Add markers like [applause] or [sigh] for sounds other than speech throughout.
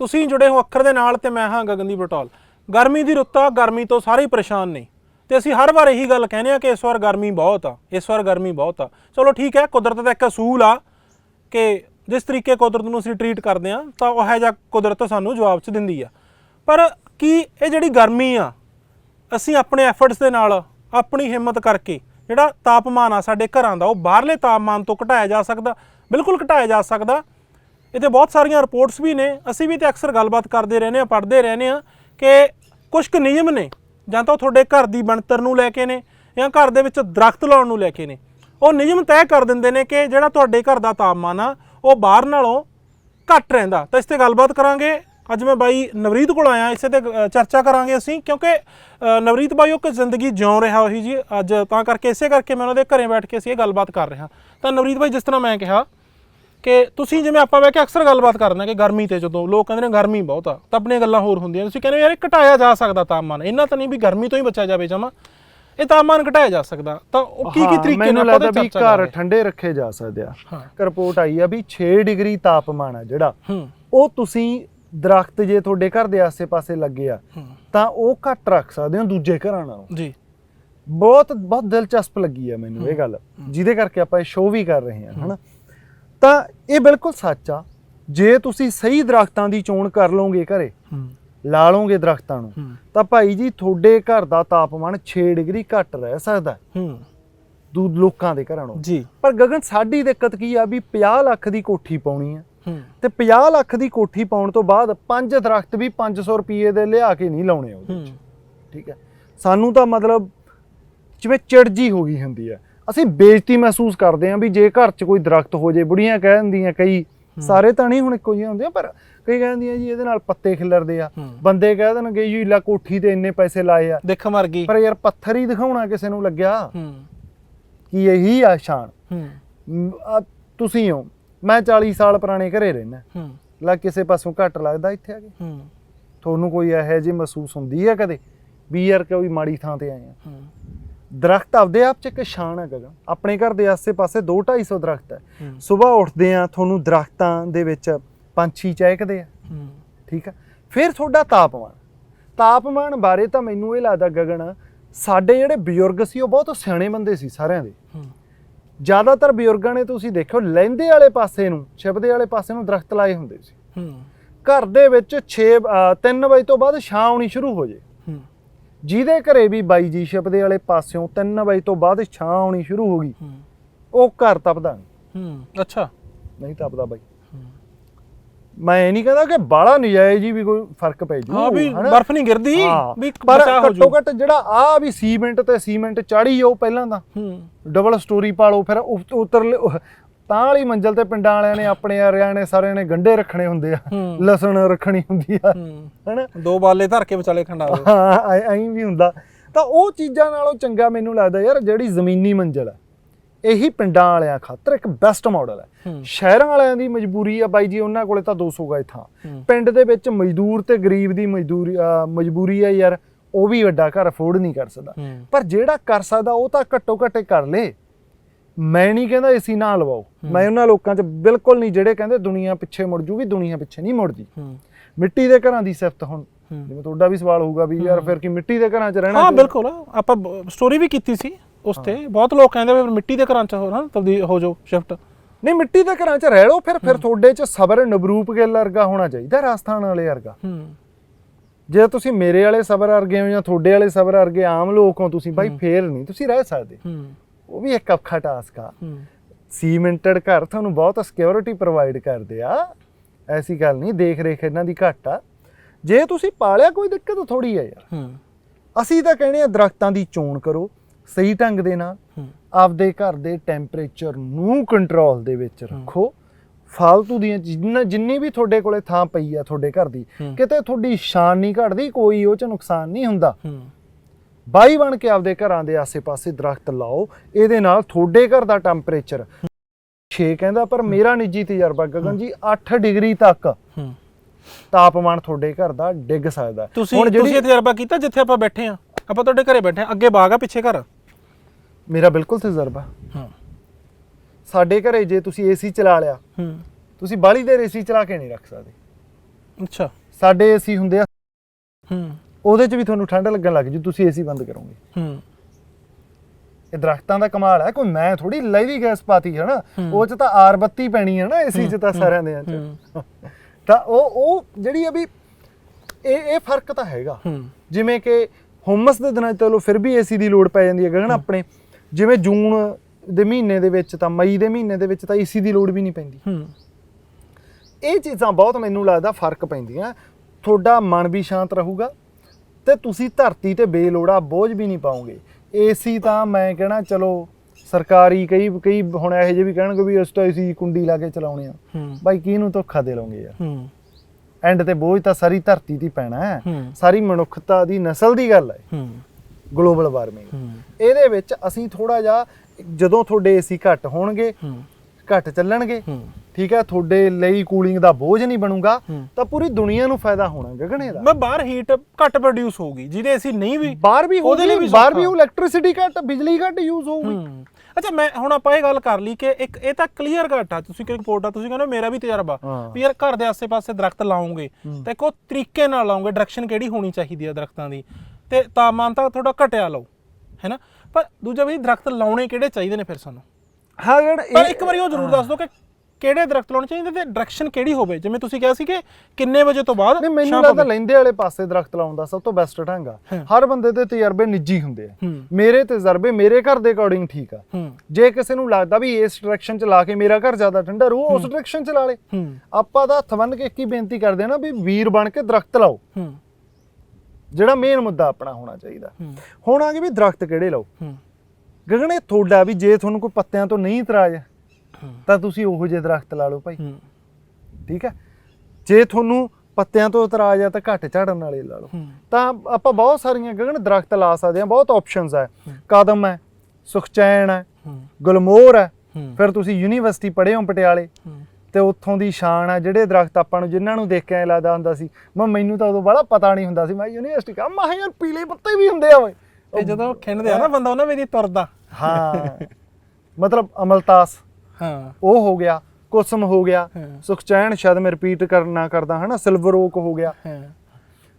ਤੁਸੀਂ ਜੁੜੇ ਹੋ ਅੱਖਰ ਦੇ ਨਾਲ ਤੇ ਮੈਂ ਹਾਂ ਗਗਨਦੀਪ ਬਟੋਲ ਗਰਮੀ ਦੀ ਰੁੱਤ ਗਰਮੀ ਤੋਂ ਸਾਰੇ ਹੀ ਪਰੇਸ਼ਾਨ ਨੇ। ਤੇ ਅਸੀਂ ਹਰ ਵਾਰ ਇਹੀ ਗੱਲ ਕਹਿੰਦੇ ਆ ਕਿ ਇਸ ਵਾਰ ਗਰਮੀ ਬਹੁਤ ਆ, ਇਸ ਵਾਰ ਗਰਮੀ ਬਹੁਤ ਆ। ਚਲੋ ਠੀਕ ਹੈ, ਕੁਦਰਤ ਦਾ ਇੱਕ ਅਸੂਲ ਆ ਕਿ ਜਿਸ ਤਰੀਕੇ ਕੁਦਰਤ ਨੂੰ ਅਸੀਂ ਟਰੀਟ ਕਰਦੇ ਆ ਤਾਂ ਉਹ ਹੈ ਜਾਂ ਕੁਦਰਤ ਸਾਨੂੰ ਜਵਾਬ ਚ ਦਿੰਦੀ ਆ। ਪਰ ਕੀ ਇਹ ਜਿਹੜੀ ਗਰਮੀ ਆ, ਅਸੀਂ ਆਪਣੇ ਐਫਰਟਸ ਦੇ ਨਾਲ, ਆਪਣੀ ਹਿੰਮਤ ਕਰਕੇ ਜਿਹੜਾ ਤਾਪਮਾਨ ਆ ਸਾਡੇ ਘਰਾਂ ਦਾ, ਉਹ ਬਾਹਰਲੇ ਤਾਪਮਾਨ ਤੋਂ ਘਟਾਇਆ ਜਾ ਸਕਦਾ, ਬਿਲਕੁਲ ਘਟਾਇਆ ਜਾ ਸਕਦਾ। ਇਹਦੇ ਬਹੁਤ ਸਾਰੀਆਂ ਰਿਪੋਰਟਸ ਵੀ ਨੇ। ਅਸੀਂ ਵੀ ਤੇ ਅਕਸਰ ਗੱਲਬਾਤ ਕਰਦੇ ਰਹਿੰਦੇ ਆ ਪੜ੍ਹਦੇ ਰਹਿੰਦੇ ਆ ਕਿ ਕੁਝ ਕੁ ਨਿਯਮ ਨੇ, ਜਾਂ ਤਾਂ ਉਹ ਤੁਹਾਡੇ ਘਰ ਦੀ ਬਣਤਰ ਨੂੰ ਲੈ ਕੇ ਨੇ, ਜਾਂ ਘਰ ਦੇ ਵਿੱਚ ਦਰਖਤ ਲਾਉਣ ਨੂੰ ਲੈ ਕੇ ਨੇ। ਉਹ ਨਿਯਮ ਤੈਅ ਕਰ ਦਿੰਦੇ ਨੇ ਕਿ ਜਿਹੜਾ ਤੁਹਾਡੇ ਘਰ ਦਾ ਤਾਪਮਾਨ ਆ, ਉਹ ਬਾਹਰ ਨਾਲੋਂ ਘੱਟ ਰਹਿੰਦਾ। ਤਾਂ ਇਸ ਤੇ ਗੱਲਬਾਤ ਕਰਾਂਗੇ। ਅੱਜ ਮੈਂ ਬਾਈ ਨਵਰੀਤ ਕੋਲ ਆਇਆ, ਇਸੇ ਤੇ ਚਰਚਾ ਕਰਾਂਗੇ ਅਸੀਂ, ਕਿਉਂਕਿ ਨਵਰੀਤ ਬਾਈ, ਉਹ ਕਿ ਜ਼ਿੰਦਗੀ ਜਿਉਂ ਰਿਹਾ ਉਹੀ ਜੀ। ਅੱਜ ਤਾਂ ਕਰਕੇ ਇਸੇ ਕਰਕੇ ਮੈਂ ਉਹਨਾਂ ਦੇ ਘਰੇ ਬੈਠ ਕੇ ਅਸੀਂ ਇਹ ਗੱਲਬਾਤ ਕਰ ਰਿਹਾ ਤਾਂ ਨਵਰੀਤ ਬਾਈ, ਜਿਸ ਤਰ੍ਹਾਂ ਮੈਂ ਕਿਹਾ ਕਿ ਤੁਸੀਂ ਜਿਵੇਂ ਆਪਾਂ ਬਹਿ ਕੇ ਅਕਸਰ ਗੱਲਬਾਤ ਕਰਦੇ ਹਾਂ ਕਿ ਗਰਮੀ ਤੇ ਜਦੋਂ ਲੋਕ ਕਹਿੰਦੇ ਨੇ ਗਰਮੀ ਬਹੁਤ ਆ ਤਾਂ ਆਪਣੀਆਂ ਗੱਲਾਂ ਹੋਰ ਹੁੰਦੀਆਂ ਤੁਸੀਂ ਕਹਿੰਦੇ ਯਾਰ ਇਹ ਘਟਾਇਆ ਜਾ ਸਕਦਾ ਤਾਪਮਾਨ। ਇੰਨਾ ਤਾਂ ਨਹੀਂ ਵੀ ਗਰਮੀ ਤੋਂ ਹੀ ਬਚਿਆ ਜਾਵੇ ਜਮਾ। ਇਹ ਤਾਪਮਾਨ ਘਟਾਇਆ ਜਾ ਸਕਦਾ। ਤਾਂ ਉਹ ਕੀ ਕੀ ਤਰੀਕੇ ਨਾਲ ਆਪਾਂ ਵੀ ਚਰਚਾ ਘਰ। ਠੰਡੇ ਰੱਖੇ ਜਾ ਸਕਦੇ ਆ। ਹਾਂ। ਇੱਕ ਰਿਪੋਰਟ ਆਈ ਆ ਵੀ 6 ਡਿਗਰੀ ਤਾਪਮਾਨ ਆ ਜਿਹੜਾ। ਉਹ ਤੁਸੀਂ ਦਰਖਤ ਜੇ ਤੁਹਾਡੇ ਘਰ ਦੇ ਆਸੇ-ਪਾਸੇ ਲੱਗੇ ਆ ਤਾਂ ਉਹ ਘੱਟ ਰੱਖ ਸਕਦੇ ਹੋ ਦੂਜੇ ਘਰਾਂ ਨਾਲੋਂ। ਜੀ। ਬਹੁਤ ਬਹੁਤ ਦਿਲਚਸਪ ਲੱਗੀ ਆ ਮੈਨੂੰ ਇਹ ਗੱਲ। ਜਿਹਦੇ ਕਰਕੇ ਆਪਾਂ ਇਹ ਸ਼ੋਅ ਵੀ ਕਰ ਰਹੇ ਹਾਂ। ਹਨਾ? ਤਾਂ ਇਹ ਬਿਲਕੁਲ ਸੱਚ ਆ। ਜੇ ਤੁਸੀਂ ਸਹੀ ਦਰਖਤਾਂ ਦੀ ਚੋਣ ਕਰ ਲਓਗੇ ਘਰੇ ਹੂੰ। ਲਾ ਲਓਗੇ ਦਰਖਤਾਂ ਨੂੰ ਹੂੰ। ਤਾਂ ਭਾਈ ਜੀ ਤੁਹਾਡੇ ਘਰ ਦਾ ਤਾਪਮਾਨ 6 ਡਿਗਰੀ ਘੱਟ ਰਹਿ ਸਕਦਾ ਹੈ। ਹੂੰ। ਦੂ ਲੋਕਾਂ ਦੇ ਘਰਾਂ ਨਾਲੋਂ ਜੀ। ਪਰ ਗਗਨ ਸਾਡੀ ਦਿੱਕਤ ਕੀ ਆ ਵੀ 50 ਲੱਖ ਦੀ ਕੋਠੀ ਪਾਉਣੀ ਆ। ਹੂੰ। ਤੇ 50 ਲੱਖ ਦੀ ਕੋਠੀ ਪਾਉਣ ਤੋਂ ਬਾਅਦ ਪੰਜ ਦਰਖਤ ਵੀ 500 ਰੁਪਏ ਦੇ ਲਿਆ ਕੇ ਨਹੀਂ ਲਾਉਣੇ ਉਹਦੇ ਹੂੰ। ਵਿੱਚ। ਠੀਕ ਹੈ। ਸਾਨੂੰ ਤਾਂ ਮਤਲਬ ਜਿਵੇਂ ਚਿੜਜੀ ਹੋ ਗਈ ਹੁੰਦੀ ਆ ਅਸੀਂ ਬੇਇੱਜ਼ਤੀ ਮਹਿਸੂਸ ਕਰਦੇ ਆਂ ਵੀ ਜੇ ਘਰ 'ਚ ਕੋਈ ਦਰਖਤ ਹੋ ਜੇ ਬੁੜੀਆਂ ਕਹਿ ਦਿੰਦੀਆਂ ਕਈ ਸਾਰੇ ਤਾਂ ਨਹੀਂ ਹੁਣ ਇੱਕੋ ਜਿਹੀਆਂ ਹੁੰਦੀਆਂ ਪਰ ਕਈ ਕਹਿੰਦੀਆਂ ਜੀ ਇਹਦੇ ਨਾਲ ਪੱਤੇ ਖਿਲਰਦੇ ਆ। ਬੰਦੇ ਕਹਿ ਦੇਣਗੇ ਜੀ ਲਾ ਕੋਠੀ ਤੇ ਇੰਨੇ ਪੈਸੇ ਲਾਏ ਆ। ਦੇਖ ਮਰ ਗਈ। ਪਰ ਯਾਰ ਪੱਥਰ ਹੀ ਦਿਖਾਉਣਾ ਕਿਸੇ ਨੂੰ ਲੱਗਿਆ। ਕਿ ਇਹੀ ਆ ਸ਼ਾਨ? ਆ ਤੁਸੀਂ ਹੋ। ਮੈਂ 40 ਸਾਲ ਪੁਰਾਣੇ ਘਰੇ ਰਹਿਣਾ ਲਾ ਕਿਸੇ ਪਾਸੋਂ ਘੱਟ ਲੱਗਦਾ ਇੱਥੇ ਆ ਕੇ। ਤੁਹਾਨੂੰ ਕੋਈ ਇਹੋ ਜਿਹੀ ਮਹਿਸੂਸ ਹੁੰਦੀ ਹੈ ਕਦੇ? ਵੀ ਯਾਰ ਕੋਈ ਮਾੜੀ ਥਾਂ ਤੇ ਆਏ ਆ। ਹੂੰ। ਦਰਖਤ ਆਪਦੇ ਆਪ ਚ ਇੱਕ ਸ਼ਾਨ ਹੈ ਗਗਨ। ਆਪਣੇ ਘਰ ਦੇ ਆਸੇ-ਪਾਸੇ 2 250 ਦਰਖਤ ਹੈ। ਸਵੇਰ ਉੱਠਦੇ ਆ ਤੁਹਾਨੂੰ ਦਰਖਤਾਂ ਦੇ ਵਿੱਚ ਪੰਛੀ ਚਹਿਕਦੇ ਆ। ਠੀਕ ਆ? ਫਿਰ ਤੁਹਾਡਾ ਤਾਪਮਾਨ। ਤਾਪਮਾਨ ਬਾਰੇ ਤਾਂ ਮੈਨੂੰ ਇਹ ਲੱਗਦਾ ਗਗਨ ਸਾਡੇ ਜਿਹੜੇ ਬਜ਼ੁਰਗ ਸੀ ਉਹ ਬਹੁਤ ਸਿਆਣੇ ਬੰਦੇ ਸੀ ਸਾਰਿਆਂ ਦੇ। ਜ਼ਿਆਦਾਤਰ ਬਜ਼ੁਰਗਾਂ ਨੇ ਤੁਸੀਂ ਦੇਖਿਓ ਲਹਿੰਦੇ ਵਾਲੇ ਪਾਸੇ ਨੂੰ ਛਿਪਦੇ ਵਾਲੇ ਪਾਸੇ ਨੂੰ ਦਰਖਤ ਲਾਏ ਹੁੰਦੇ ਸੀ। ਘਰ ਦੇ ਵਿੱਚ 6 3 ਵਜੇ ਤੋਂ ਬਾਅਦ ਛਾਂ ਆਉਣੀ ਸ਼ੁਰੂ ਹੋ ਜੇ। ਜਿਹਦੇ ਘਰੇ ਵੀ ਬਾਈ ਜੀ ਛਿਪਦੇ ਵਾਲੇ ਪਾਸਿਓਂ 3 ਵਜੇ ਤੋਂ ਬਾਅਦ ਛਾਂ ਆਉਣੀ ਸ਼ੁਰੂ ਹੋ ਗਈ। ਹੂੰ। ਉਹ ਘਰ ਤਪਦਾ ਨਹੀਂ। ਹੂੰ ਅੱਛਾ। ਨਹੀਂ ਤਪਦਾ ਬਾਈ। ਮੈਂ ਇਹ ਨਹੀਂ ਕਹਿੰਦਾ ਕਿ ਬਾਲਾ ਨਜਾਇਜ਼ ਹੀ ਵੀ ਕੋਈ ਫ਼ਰਕ ਪੈ ਜੂ। ਹਾਂ ਵੀ ਹਨਾ? ਬਰਫ਼ ਨਹੀਂ ਗਿਰਦੀ ਹਾਂ, ਵੀ ਪਰ ਬਚਾ ਹੋ ਘੱਟੋ ਜੂ। ਘੱਟ ਜਿਹੜਾ ਆ ਵੀ ਸੀਮੈਂਟ ਤੇ ਸੀਮੈਂਟ ਚਾੜੀ ਜਾਓ ਪਹਿਲਾਂ ਤਾਂ ਹੂੰ। ਡਬਲ ਸਟੋਰੀ ਪਾਲੋ ਫਿਰ ਉਤ- ਉਤਰਲੇ ਉਹ- ਤਾਂ ਵਾਲੀ ਮੰਜ਼ਲ ਤੇ ਪਿੰਡਾਂ ਵਾਲਿਆਂ ਨੇ ਆਪਣੇ ਆਰਿਆਂ ਨੇ ਸਾਰਿਆਂ ਨੇ ਗੰਡੇ ਰੱਖਣੇ ਹੁੰਦੇ ਆ। ਲਸਣ ਰੱਖਣੀ ਹੁੰਦੀ ਆ ਹਨਾ? ਦੋ ਬਾਲੇ ਧਰ ਕੇ ਵਿਚਾਲੇ ਖੰਡਾ ਦੋ। ਹਾਂ ਐ- ਵੀ ਹੁੰਦਾ। ਤਾਂ ਉਹ ਚੀਜ਼ਾਂ ਨਾਲੋਂ ਚੰਗਾ ਮੈਨੂੰ ਲੱਗਦਾ ਯਾਰ ਜਿਹੜੀ ਜ਼ਮੀਨੀ ਮੰਜ਼ਲ ਹੈ ਇਹੀ ਪਿੰਡਾਂ ਵਾਲਿਆਂ ਖਾਤਰ ਇੱਕ ਬੈਸਟ ਮਾਡਲ ਹੈ। ਸ਼ਹਿਰਾਂ ਵਾਲਿਆਂ ਦੀ ਮਜਬੂਰੀ ਆ ਬਾਈ ਜੀ ਉਹਨਾਂ ਕੋਲੇ ਤਾਂ 200 ਗਜ ਥਾਂ। ਪਿੰਡ ਦੇ ਵਿੱਚ ਮਜ਼ਦੂਰ ਤੇ ਗਰੀਬ ਦੀ ਮਜ਼ਦੂਰੀ ਮਜਬੂਰੀ ਹੈ ਯਾਰ ਉਹ ਵੀ ਵੱਡਾ ਘਰ ਅਫੋਰਡ ਨਹੀਂ ਕਰ ਸਕਦਾ। ਪਰ ਜਿਹੜਾ ਕਰ ਸਕਦਾ ਉਹ ਤਾਂ ਘੱਟੋ ਘੱਟ ਕਰ ਲੇ। ਮੈਂ ਨਹੀਂ ਕਹਿੰਦਾ ਏਸੀ ਨਾ ਲਵਾਓ ਮੈਂ ਉਹਨਾਂ ਲੋਕਾਂ 'ਚ ਬਿਲਕੁਲ ਨਹੀਂ ਜਿਹੜੇ ਕਹਿੰਦੇ ਦੁਨੀਆ ਪਿੱਛੇ ਮੁੜ ਜੂਗੀ ਦੁਨੀਆ ਪਿੱਛੇ ਨਹੀਂ ਮੁੜਦੀ। ਮਿੱਟੀ ਦੇ ਘਰਾਂ ਦੀ ਸਿਫਤ ਹੁਣ। ਜਿਵੇਂ ਤੁਹਾਡਾ ਵੀ ਸਵਾਲ ਹੋਊਗਾ ਵੀ ਯਾਰ ਫਿਰ ਕੀ ਮਿੱਟੀ ਦੇ ਘਰਾਂ 'ਚ ਰਹਿਣਾ ਹਾਂ? ਬਿਲਕੁਲ। ਆਪਾਂ ਸਟੋਰੀ ਵੀ ਕੀਤੀ ਸੀ ਉਸ ਤੇ। ਬਹੁਤ ਲੋਕ ਕਹਿੰਦੇ ਵੀ ਮਿੱਟੀ ਦੇ ਘਰਾਂ ਚ ਹੋ ਨਾ ਤਬਦੀਲ ਹੋ ਜਾਓ ਸ਼ਿਫਟ ਨਹੀਂ ਮਿੱਟੀ ਦੇ ਘਰਾਂ 'ਚ ਰਹਿ ਲਓ ਫਿਰ ਫਿਰ ਤੁਹਾਡੇ 'ਚ ਸਬਰ ਨਬਰੂਪ ਗਿੱਲ ਵਰਗਾ ਹੋਣਾ ਚਾਹੀਦਾ ਰਾਜਸਥਾਨ ਵਾਲੇ ਵਰਗਾ। ਜੇ ਤੁਸੀਂ ਮੇਰੇ ਵਾਲੇ ਸਬਰ ਵਰਗੇ ਹੋ ਜਾਂ ਤੁਹਾਡੇ ਵਾਲੇ ਸਬਰ ਵਰਗੇ ਆਮ ਲੋਕ ਹੋ ਤੁਸੀਂ ਬਾਈ ਫੇਰ ਨਹੀਂ ਤੁਸੀਂ ਰਹਿ ਸਕਦੇ। ਉਹ ਵੀ ਇੱਕ ਔਖਾ ਟਾਸਕ ਆ। ਸੀਮੈਂਟਡ ਘਰ ਤੁਹਾਨੂੰ ਬਹੁਤ ਸਿਕਿਉਰਿਟੀ ਪ੍ਰੋਵਾਈਡ ਕਰਦੇ ਆ। ਐਸੀ ਗੱਲ ਨਹੀਂ ਦੇਖ ਰੇਖ ਇਹਨਾਂ ਦੀ ਘੱਟ ਆ। ਜੇ ਤੁਸੀਂ ਪਾਲਿਆ ਕੋਈ ਦਿੱਕਤ ਥੋੜੀ ਆ ਯਾਰ। ਅਸੀਂ ਤਾਂ ਕਹਿੰਦੇ ਆ ਦਰਖਤਾਂ ਦੀ ਚੋਣ ਕਰੋ ਸਹੀ ਢੰਗ ਦੇ ਨਾਲ। ਆਪਦੇ ਘਰ ਦੇ ਟੈਂਪਰੇਚਰ ਨੂੰ ਕੰਟਰੋਲ ਦੇ ਵਿੱਚ ਰੱਖੋ। ਫਾਲਤੂ ਦੀਆਂ ਜਿੰਨਾ ਜਿੰਨੀ ਵੀ ਤੁਹਾਡੇ ਕੋਲੇ ਥਾਂ ਪਈ ਆ ਤੁਹਾਡੇ ਘਰ ਦੀ। ਕਿਤੇ ਤੁਹਾਡੀ ਸ਼ਾਨ ਨਹੀਂ ਘਟਦੀ ਕੋਈ ਉਹ ਚ ਨੁਕਸਾਨ ਨਹੀਂ ਹੁੰਦਾ। ਬਾਈ ਬਣ ਕੇ ਆਪਦੇ ਘਰਾਂ ਦੇ ਆਸੇ-ਪਾਸੇ ਦਰਖਤ ਲਾਓ ਇਹਦੇ ਨਾਲ ਤੁਹਾਡੇ ਘਰ ਦਾ ਟੈਂਪਰੇਚਰ 6 ਕਹਿੰਦਾ ਪਰ ਮੇਰਾ ਨਿੱਜੀ ਤਜਰਬਾ ਗਗਨ ਜੀ 8 ਡਿਗਰੀ ਤੱਕ ਹੂੰ। ਤਾਪਮਾਨ ਤੁਹਾਡੇ ਘਰ ਦਾ ਡਿੱਗ ਸਕਦਾ। ਤੁਸੀਂ ਤੁਸੀਂ ਤਜਰਬਾ ਕੀਤਾ ਜਿੱਥੇ ਆਪਾਂ ਬੈਠੇ ਆ ਆਪਾਂ ਤੁਹਾਡੇ ਘਰੇ ਬੈਠੇ ਆ ਅੱਗੇ ਬਾਗ ਆ ਪਿੱਛੇ ਘਰ? ਮੇਰਾ ਬਿਲਕੁਲ ਤਜਰਬਾ ਹਾਂ। ਸਾਡੇ ਘਰੇ ਜੇ ਤੁਸੀਂ ਏਸੀ ਚਲਾ ਲਿਆ ਹੂੰ। ਤੁਸੀਂ ਬਾਲੀ ਦੇਰ ਏਸੀ ਚਲਾ ਕੇ ਨਹੀਂ ਰੱਖ ਸਕਦੇ। ਅੱਛਾ। ਸਾਡੇ ਏਸੀ ਹੁੰਦੇ ਆ ਹੂੰ। ਉਹਦੇ 'ਚ ਵੀ ਤੁਹਾਨੂੰ ਠੰਡ ਲੱਗਣ ਲੱਗ ਜੂ ਤੁਸੀਂ ਏਸੀ ਬੰਦ ਕਰੋਗੇ। ਹੂੰ। ਇਹ ਦਰਖਤਾਂ ਦਾ ਕਮਾਲ ਹੈ ਕੋਈ ਮੈਂ ਥੋੜੀ ਲੈਵੀ ਗੈਸ ਪਾਤੀ ਹੈ ਨਾ ਉਹ 'ਚ ਤਾਂ ਆਰ ਬੱਤੀ ਪੈਣੀ ਹੈ ਨਾ ਏਸੀ 'ਚ ਤਾਂ ਸਾਰਿਆਂ ਦੇ 'ਚ। ਤਾਂ ਉਹ ਉਹ ਜਿਹੜੀ ਆ ਵੀ ਇਹ ਇਹ ਫ਼ਰਕ ਤਾਂ ਹੈਗਾ। ਜਿਵੇਂ ਕਿ ਹੁਮਸ ਦੇ ਦਿਨਾਂ 'ਚ ਚਲੋ ਫਿਰ ਵੀ ਏਸੀ ਦੀ ਲੋੜ ਪੈ ਜਾਂਦੀ ਹੈ ਗਗਨ ਆਪਣੇ। ਜਿਵੇਂ ਜੂਨ ਦੇ ਮਹੀਨੇ ਦੇ ਵਿੱਚ ਤਾਂ ਮਈ ਦੇ ਮਹੀਨੇ ਦੇ ਵਿੱਚ ਤਾਂ ਏਸੀ ਦੀ ਲੋੜ ਵੀ ਨਹੀਂ ਪੈਂਦੀ। ਹੂੰ। ਇਹ ਚੀਜ਼ਾਂ ਬਹੁਤ ਮੈਨੂੰ ਲੱਗਦਾ ਫ਼ਰਕ ਪੈਂਦੀਆਂ। ਤੁਹਾਡਾ ਮਨ ਵੀ ਸ਼ਾਂਤ ਰਹੂਗਾ। ਤੇ ਤੁਸੀਂ ਧਰਤੀ ਤੇ ਬੇਲੋੜਾ ਬੋਝ ਵੀ ਨਹੀਂ ਪਾਓਗੇ ਏਸੀ ਤਾਂ ਮੈਂ ਕਹਿਣਾ ਚਲੋ ਸਰਕਾਰੀ ਕਈ ਕਈ ਹੁਣ ਇਹੋ ਜਿਹੇ ਵੀ ਕਹਿਣਗੇ ਵੀ ਇਸ ਤੋਂ ਏਸੀ ਕੁੰਡੀ ਲਾ ਕੇ ਚਲਾਉਣੇ ਆ। ਬਾਈ ਕਿਹਨੂੰ ਧੋਖਾ ਦੇ ਲਓਗੇ ਯਾਰ? ਐਂਡ ਤੇ ਬੋਝ ਤਾਂ ਸਾਰੀ ਧਰਤੀ ਦੀ ਪੈਣਾ ਹੈ। ਸਾਰੀ ਮਨੁੱਖਤਾ ਦੀ ਨਸਲ ਦੀ ਗੱਲ ਹੈ। ਗਲੋਬਲ ਵਾਰਮਿੰਗ ਇਹਦੇ ਵਿੱਚ ਅਸੀਂ ਥੋੜਾ ਜਿਹਾ ਜਦੋਂ ਤੁਹਾਡੇ ਏਸੀ ਘੱਟ ਹੋਣਗੇ ਘੱਟ ਚੱਲਣਗੇ। ਠੀਕ ਹੈ ਤੁਹਾਡੇ ਲਈ ਕੂਲਿੰਗ ਦਾ ਬੋਝ ਨਹੀਂ ਬਣੂਗਾ। ਤਾਂ ਪੂਰੀ ਦੁਨੀਆ ਨੂੰ ਫਾਇਦਾ ਹੋਣਾ ਗਗਨੇ ਦਾ। ਮੈਂ ਬਾਹਰ ਹੀਟ ਘੱਟ ਪ੍ਰੋਡਿਊਸ ਹੋਊਗੀ ਜਿਹਦੇ ਅਸੀਂ ਨਹੀਂ ਵੀ ਬਾਹਰ ਵੀ ਹੋਊਗੀ ਵੀ ਬਾਹਰ। ਵੀ ਇਲੈਕਟ੍ਰਿਸਿਟੀ ਘੱਟ ਬਿਜਲੀ ਘੱਟ ਯੂਜ਼ ਹੋਊਗੀ। ਅੱਛਾ ਮੈਂ ਹੁਣ ਆਪਾਂ ਇਹ ਗੱਲ ਕਰ ਲਈ ਕਿ ਇੱਕ ਇਹ ਤਾਂ ਕਲੀਅਰ ਘਟ ਆ ਤੁਸੀਂ ਕਿ ਰਿਪੋਰਟ ਆ ਤੁਸੀਂ ਕਹਿੰਦੇ ਮੇਰਾ ਵੀ ਤਜਰਬਾ। ਵੀ ਯਾਰ ਘਰ ਦੇ ਆਸੇ-ਪਾਸੇ ਦਰਖਤ ਲਾਉਂਗੇ ਤਾਂ ਇੱਕੋ ਤਰੀਕੇ ਨਾਲ ਲਾਉਂਗੇ ਡਾਇਰੈਕਸ਼ਨ ਕਿਹੜੀ ਹੋਣੀ ਚਾਹੀਦੀ ਆ ਦਰਖਤਾਂ ਦੀ। ਤੇ ਤਾਪਮਾਨ ਤਾਂ ਥੋੜਾ ਘਟਿਆ ਲਓ ਹੈਨਾ ਪਰ ਦੂਜਾ ਵੀ ਦਰਖਤ ਲਾਉਣੇ ਕਿਹੜੇ ਚਾਹੀਦੇ ਨੇ ਫਿਰ ਸਾਨੂੰ? ਹਾਂ ਗੜ ਪਰ ਇੱਕ ਵਾਰੀ ਉਹ ਜ਼ਰੂਰ ਦੱਸ ਦਿਓ ਕਿ ਕਿਹੜੇ ਦਰਖਤ ਲਾਉਣੇ ਚਾਹੀਦੇ ਤੇ ਡਾਇਰੈਕਸ਼ਨ ਕਿਹੜੀ ਹੋਵੇ? ਜਿਵੇਂ ਤੁਸੀਂ ਕਿਹਾ ਸੀ ਕਿ ਕਿੰਨੇ ਵਜੇ ਤੋਂ ਬਾਅਦ ਨਹੀਂ ਮੈਨੂੰ ਸ਼ਾਮ ਲੱਗਦਾ। ਲੈਂਦੇ ਵਾਲੇ ਪਾਸੇ ਦਰਖਤ ਲਾਉਣ ਦਾ ਸਭ ਤੋਂ ਬੈਸਟ ਢੰਗ ਆ। ਹਰ ਬੰਦੇ ਦੇ ਤਜਰਬੇ ਨਿੱਜੀ ਹੁੰਦੇ ਆ। ਮੇਰੇ ਤਜਰਬੇ ਮੇਰੇ ਘਰ ਦੇ ਅਕੋਰਡਿੰਗ ਠੀਕ ਆ। ਜੇ ਕਿਸੇ ਨੂੰ ਲੱਗਦਾ ਵੀ ਇਸ ਡਾਇਰੈਕਸ਼ਨ ਚ ਲਾ ਕੇ ਮੇਰਾ ਘਰ ਜ਼ਿਆਦਾ ਠੰਡਾ ਰਹੂ ਉਸ ਡਾਇਰੈਕਸ਼ਨ ਚ ਲਾ ਲੇ। ਆਪਾਂ ਤਾਂ ਹੱਥ ਬੰਨ ਕੇ ਇੱਕ ਹੀ ਬੇਨਤੀ ਕਰਦੇ ਆ ਨਾ ਵੀ ਵੀਰ ਬਣ ਕੇ ਦਰਖਤ ਲਾਓ। ਜਿਹੜਾ ਮੇਨ ਮੁੱਦਾ ਆਪਣਾ ਹੋਣਾ ਚਾਹੀਦਾ। ਹੁਣ ਆ ਗਏ ਵੀ ਦਰਖਤ ਕਿਹੜੇ ਲਾਓ? ਗਗਨ ਇਹ ਤੁਹਾਡਾ ਵੀ ਜੇ ਤੁਹਾਨੂੰ ਕੋਈ ਪੱਤਿਆਂ ਤੋਂ ਨਹੀਂ ਇਤਰਾਜ਼ ਤਾਂ ਤੁਸੀਂ ਉਹੋ ਜਿਹੇ ਦਰਖਤ ਲਾ ਲਓ ਭਾਈ। ਠੀਕ ਹੈ? ਜੇ ਤੁਹਾਨੂੰ ਪੱਤਿਆਂ ਤੋਂ ਇਤਰਾਜ਼ ਆ ਤਾਂ ਘੱਟ ਝਾੜਨ ਵਾਲੇ ਲਾ ਲਓ। ਤਾਂ ਆਪਾਂ ਬਹੁਤ ਸਾਰੀਆਂ ਗਗਨ ਦਰਖਤ ਲਾ ਸਕਦੇ ਹਾਂ ਬਹੁਤ ਆਪਸ਼ਨਸ ਹੈ। ਕਦਮ ਹੈ ਸੁਖਚੈਨ ਹੈ ਗੁਲਮੋਹਰ ਹੈ ਫਿਰ ਤੁਸੀਂ ਯੂਨੀਵਰਸਿਟੀ ਪੜ੍ਹੇ ਹੋ ਪਟਿਆਲੇ ਤੇ ਉੱਥੋਂ ਦੀ ਸ਼ਾਨ ਆ ਜਿਹੜੇ ਦਰਖਤ ਆਪਾਂ ਨੂੰ ਜਿਨ੍ਹਾਂ ਨੂੰ ਦੇਖ ਕੇ ਐਂ ਲੱਗਦਾ ਹੁੰਦਾ ਸੀ ਮੈਂ ਮੈਨੂੰ ਤਾਂ ਉਦੋਂ ਬੜਾ ਪਤਾ ਨਹੀਂ ਹੁੰਦਾ ਸੀ ਮੈਂ ਯੂਨੀਵਰਸਿਟੀ ਕਾ ਮਾ ਯਾਰ ਪੀਲੇ ਪੱਤੇ ਵੀ ਹੁੰਦੇ ਆ ਓਏ। ਤੇ ਜਦੋਂ ਖਿੰਡਦੇ ਆ ਨਾ ਬੰਦਾ ਉਹਨਾਂ ਵੇਦੀ ਤੁਰਦਾ। ਹਾਂ। [laughs] ਮਤਲਬ ਅਮਲਤਾਸ ਹਾਂ। ਉਹ ਹੋ ਗਿਆ ਕੁਸਮ ਹੋ ਗਿਆ ਹਾਂ। ਸੁਖਚੈਨ ਸ਼ਾਇਦ ਮੈਂ ਰਿਪੀਟ ਕਰਨਾ ਕਰਦਾ ਹਨਾ? ਸਿਲਵਰ ਓਕ ਹੋ ਗਿਆ। ਹਾਂ।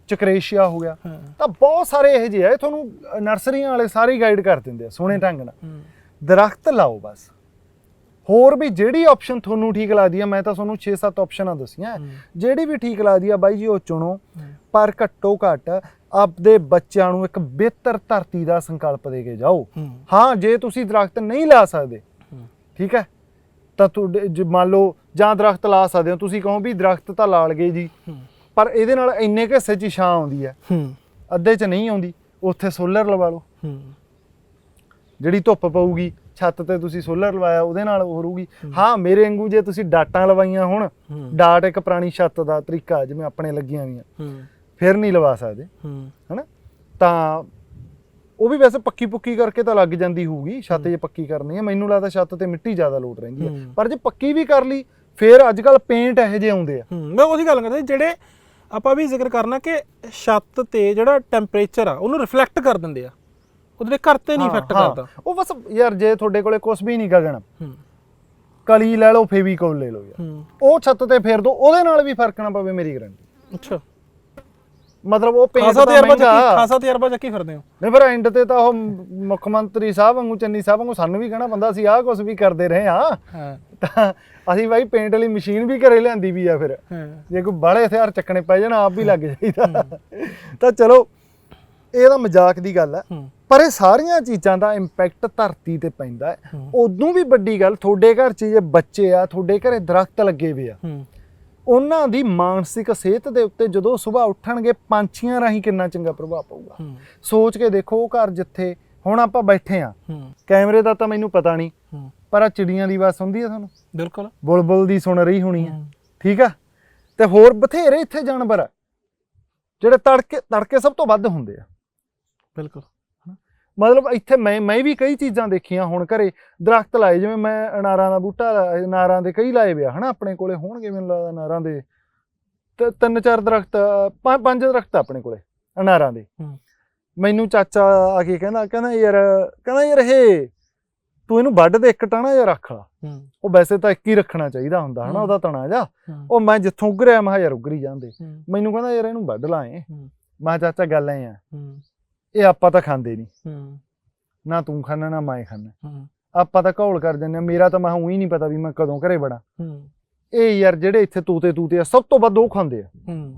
ਚਕਰੇਸ਼ੀਆ ਹੋ ਗਿਆ। ਹਾਂ। ਤਾਂ ਬਹੁਤ ਸਾਰੇ ਇਹ ਜਿਹੇ ਆ ਇਹ ਤੁਹਾਨੂੰ ਨਰਸਰੀਆਂ ਵਾਲੇ ਸਾਰੇ ਗਾਈਡ ਕਰ ਦਿੰਦੇ ਆ ਸੋਹਣੇ ਢੰਗ ਨਾਲ। ਹੂੰ। ਦਰਖਤ ਲਾਓ ਬਸ। ਹੋਰ ਵੀ ਜਿਹੜੀ ਆਪਸ਼ਨ ਤੁਹਾਨੂੰ ਠੀਕ ਲੱਗਦੀ ਆ ਮੈਂ ਤਾਂ ਤੁਹਾਨੂੰ 6-7 ਆਪਸ਼ਨਾਂ ਦੱਸੀਆਂ। ਜਿਹੜੀ ਵੀ ਠੀਕ ਲੱਗਦੀ ਆ ਬਾਈ ਜੀ ਉਹ ਚੁਣੋ। ਪਰ ਘੱਟੋ ਘੱਟ ਆਪਦੇ ਬੱਚਿਆਂ ਨੂੰ ਇੱਕ ਬਿਹਤਰ ਧਰਤੀ ਦਾ ਸੰਕਲਪ ਦੇ ਕੇ ਜਾਓ। ਹੂੰ। ਜੇ ਤੁਸੀਂ ਦਰਖਤ ਨਹੀਂ ਲਾ ਸਕਦੇ ਠੀਕ ਹੈ? ਤਾਂ ਤੁਹਾਡੇ ਜੇ ਮੰਨ ਲਓ ਜਾਂ ਦਰਖਤ ਲਾ ਸਕਦੇ ਹੋ ਤੁਸੀਂ ਕਹੋ ਵੀ ਦਰਖਤ ਤਾਂ ਲਾ ਲਗੇ ਜੀ। ਪਰ ਇਹਦੇ ਨਾਲ ਇੰਨੇ ਕੁ ਹਿੱਸੇ 'ਚ ਛਾਂ ਆਉਂਦੀ ਹੈ। ਅੱਧੇ 'ਚ ਨਹੀਂ ਆਉਂਦੀ ਉੱਥੇ ਸੋਲਰ ਲਵਾ ਲਓ। ਜਿਹੜੀ ਧੁੱਪ ਪਊਗੀ ਛੱਤ ਤੇ ਤੁਸੀਂ ਸੋਲਰ ਲਵਾਇਆ ਉਹਦੇ ਨਾਲ ਉਹ ਰਹੂਗੀ ਹਾਂ। ਮੇਰੇ ਵਾਂਗੂ ਜੇ ਤੁਸੀਂ ਡਾਟਾਂ ਲਵਾਈਆਂ ਹੁਣ ਡਾਟ ਇੱਕ ਪੁਰਾਣੀ ਛੱਤ ਦਾ ਤਰੀਕਾ ਜਿਵੇਂ ਆਪਣੇ ਲੱਗੀਆਂ ਹੂੰ। ਫਿਰ ਨਹੀਂ ਲਵਾ ਸਕਦੇ। ਹੂੰ। ਹਨਾ? ਤਾਂ ਉਹ ਵੀ ਵੈਸੇ ਪੱਕੀ ਪੁੱਕੀ ਕਰਕੇ ਤਾਂ ਲੱਗ ਜਾਂਦੀ ਹੋਊਗੀ ਛੱਤ ਜੇ ਪੱਕੀ ਕਰਨੀ ਹੈ ਮੈਨੂੰ ਲੱਗਦਾ ਛੱਤ ਤੇ ਮਿੱਟੀ ਜ਼ਿਆਦਾ ਲੋਟ ਰਹਿੰਦੀ ਹੈ। ਪਰ ਜੇ ਪੱਕੀ ਵੀ ਕਰ ਲਈ ਫਿਰ ਅੱਜ ਕੱਲ ਪੇਂਟ ਇਹੋ ਜਿਹੇ ਆਉਂਦੇ ਆ। ਮੈਂ ਉਹਦੀ ਗੱਲ ਕਰਦਾ ਜਿਹੜੇ ਆਪਾਂ ਵੀ ਜ਼ਿਕਰ ਕਰਨਾ ਕਿ ਛੱਤ ਤੇ ਜਿਹੜਾ ਟੈਂਪਰੇਚਰ ਆ ਉਹਨੂੰ ਰਿਫਲੈਕਟ ਕਰ ਦਿੰਦੇ ਆ। ਉਹਦੇ ਘਰ ਤੇ ਨਹੀਂ ਇਫੈਕਟ। ਕਰਦਾ। ਉਹ ਬਸ ਯਾਰ ਜੇ ਤੁਹਾਡੇ ਕੋਲੇ ਕੁਝ ਵੀ ਨਹੀਂ ਗਗਨ ਹੂੰ। ਕਲੀ ਲੈ ਲਓ ਫੇਵੀਕੋਲ ਲੈ ਲਓ ਯਾਰ। ਉਹ ਛੱਤ ਤੇ ਫੇਰ ਦੋ ਉਹਦੇ ਨਾਲ ਵੀ ਫ਼ਰਕ ਨਾ ਪਵੇ ਮੇਰੀ ਗਾਰੰਟੀ ਅੱਛਾ। ਮਤਲਬ ਉਹ ਪੇਂਟ ਖਾਸਾ ਤਜਰਬਾ ਚੱਕੀ ਖਾਸਾ ਤਜਰਬਾ ਚੱਕੀ ਫਿਰਦੇ ਹੋ। ਨਹੀਂ ਪਰ ਐਂਡ ਤੇ ਤਾਂ ਉਹ ਮੁੱਖ ਮੰਤਰੀ ਸਾਹਿਬ ਵਾਂਗੂ ਚੰਨੀ ਸਾਹਿਬ ਵਾਂਗੂ ਸਾਨੂੰ ਵੀ ਕਹਿਣਾ ਬੰਦਾ ਸੀ ਆਹ ਕੁਝ ਵੀ ਕਰਦੇ ਰਹੇ ਆ ਹਾਂ। ਤਾਂ ਅਸੀਂ ਬਾਈ ਪੇਂਟ ਵਾਲੀ ਮਸ਼ੀਨ ਵੀ ਘਰੇ ਲਿਆਂਦੀ ਵੀ ਆ ਫਿਰ। ਜੇ ਕੋਈ ਬਾਹਲੇ ਹਥਿਆਰ ਚੱਕਣੇ ਪੈ ਜਾਣ ਆਪ ਵੀ ਲੱਗ ਜਾਈਦਾ। ਤਾਂ ਚਲੋ ਇਹ ਤਾਂ ਮਜ਼ਾਕ ਦੀ ਗੱਲ ਹੈ ਹੂੰ। ਪਰ ਇਹ ਸਾਰੀਆਂ ਚੀਜ਼ਾਂ ਦਾ ਇੰਪੈਕਟ ਧਰਤੀ ਤੇ ਪੈਂਦਾ ਹੈ। ਉਦੋਂ ਵੀ ਵੱਡੀ ਗੱਲ ਤੁਹਾਡੇ ਘਰ 'ਚ ਜੇ ਬੱਚੇ ਆ ਤੁਹਾਡੇ ਘਰੇ ਦਰਖਤ ਲੱਗੇ ਹੋਏ ਆ। ਉਹਨਾਂ ਦੀ ਮਾਨਸਿਕ ਸਿਹਤ ਦੇ ਉੱਤੇ ਜਦੋਂ ਸਵੇਰ ਉੱਠਣਗੇ ਪੰਛੀਆਂ ਰਾਹੀਂ ਕਿੰਨਾ ਚੰਗਾ ਪ੍ਰਭਾਵ ਪਊਗਾ। ਸੋਚ ਕੇ ਦੇਖੋ ਉਹ ਘਰ ਜਿੱਥੇ ਹੁਣ ਆਪਾਂ ਬੈਠੇ ਆ ਕੈਮਰੇ ਦਾ ਤਾਂ ਮੈਨੂੰ ਪਤਾ ਨਹੀਂ ਪਰ ਆ ਚਿੜੀਆਂ ਦੀ ਆਵਾਜ਼ ਸੁਣਦੀ ਆ ਤੁਹਾਨੂੰ? ਬਿਲਕੁਲ। ਬੁਲਬੁਲ ਦੀ ਸੁਣ ਰਹੀ ਹੋਣੀ ਆ। ਠੀਕ ਆ? ਤੇ ਹੋਰ ਬਥੇਰੇ ਇੱਥੇ ਜਾਨਵਰ ਆ ਜਿਹੜੇ ਤੜਕੇ ਤੜਕੇ ਸਭ ਤੋਂ ਵੱਧ ਹੁੰਦੇ ਆ। ਬਿਲਕੁਲ। ਮਤਲਬ ਇੱਥੇ ਮੈਂ ਮੈਂ ਵੀ ਕਈ ਚੀਜ਼ਾਂ ਦੇਖੀਆਂ ਹੁਣ ਘਰੇ ਦਰਖਤ ਲਾਏ ਜਿਵੇਂ ਮੈਂ ਅਨਾਰਾਂ ਦਾ ਬੂਟਾ ਲਾਇਆ, ਅਨਾਰਾਂ ਦੇ ਕਈ ਲਾਏ ਵਿਆ ਹਨਾ ਆਪਣੇ ਕੋਲੇ ਹੋਣਗੇ ਮੈਨੂੰ ਲੱਗਦਾ ਅਨਾਰਾਂ ਦੇ। ਤੇ ਤਿੰਨ ਚਾਰ ਦਰਖਤ ਪੰਜ ਦਰਖਤ ਆਪਣੇ ਕੋਲੇ ਅਨਾਰਾਂ ਦੇ। ਮੈਨੂੰ ਚਾਚਾ ਆ ਕੇ ਕਹਿੰਦਾ ਕਹਿੰਦਾ ਯਾਰ ਕਹਿੰਦਾ ਯਾਰ ਇਹ ਤੂੰ ਇਹਨੂੰ ਵੱਢ ਦੇ ਇੱਕ ਟਾਣਾ ਜਾਂ ਰੱਖ ਲਾ। ਉਹ ਵੈਸੇ ਤਾਂ ਇੱਕ ਹੀ ਰੱਖਣਾ ਚਾਹੀਦਾ ਹੁੰਦਾ ਹਨਾ। ਉਹਦਾ ਤਣਾ ਜਾ ਉਹ ਮੈਂ ਜਿੱਥੋਂ ਉਗਰਿਆ ਮੈਂ ਯਾਰ ਉਗਰੀ ਜਾਂਦੇ। ਮੈਨੂੰ ਕਹਿੰਦਾ ਯਾਰ ਇਹਨੂੰ ਵੱਢ ਲਾਏ। ਮੈਂ ਚਾਚਾ ਗੱਲ ਐ ਆ। ਇਹ ਆਪਾਂ ਤਾਂ ਖਾਂਦੇ ਨਹੀਂ। ਹੂੰ। ਨਾ ਤੂੰ ਖਾਣਾ ਨਾ ਮੈਂ ਖਾਣਾ। ਹੂੰ। ਆਪਾਂ ਤਾਂ ਘੋਲ ਕਰ ਦਿੰਦੇ। ਮੇਰਾ ਤਾਂ ਮੈਂ ਉਹੀ ਨਹੀਂ ਪਤਾ ਵੀ ਮੈਂ ਕਦੋਂ ਘਰੇ ਬੜਾ ਹੂੰ। ਇਹ ਯਾਰ ਜਿਹੜੇ ਇੱਥੇ ਤੂਤੇ ਤੂਤੇ ਆ ਸਭ ਤੋਂ ਵੱਧ ਉਹ ਖਾਂਦੇ ਆ। ਹੂੰ।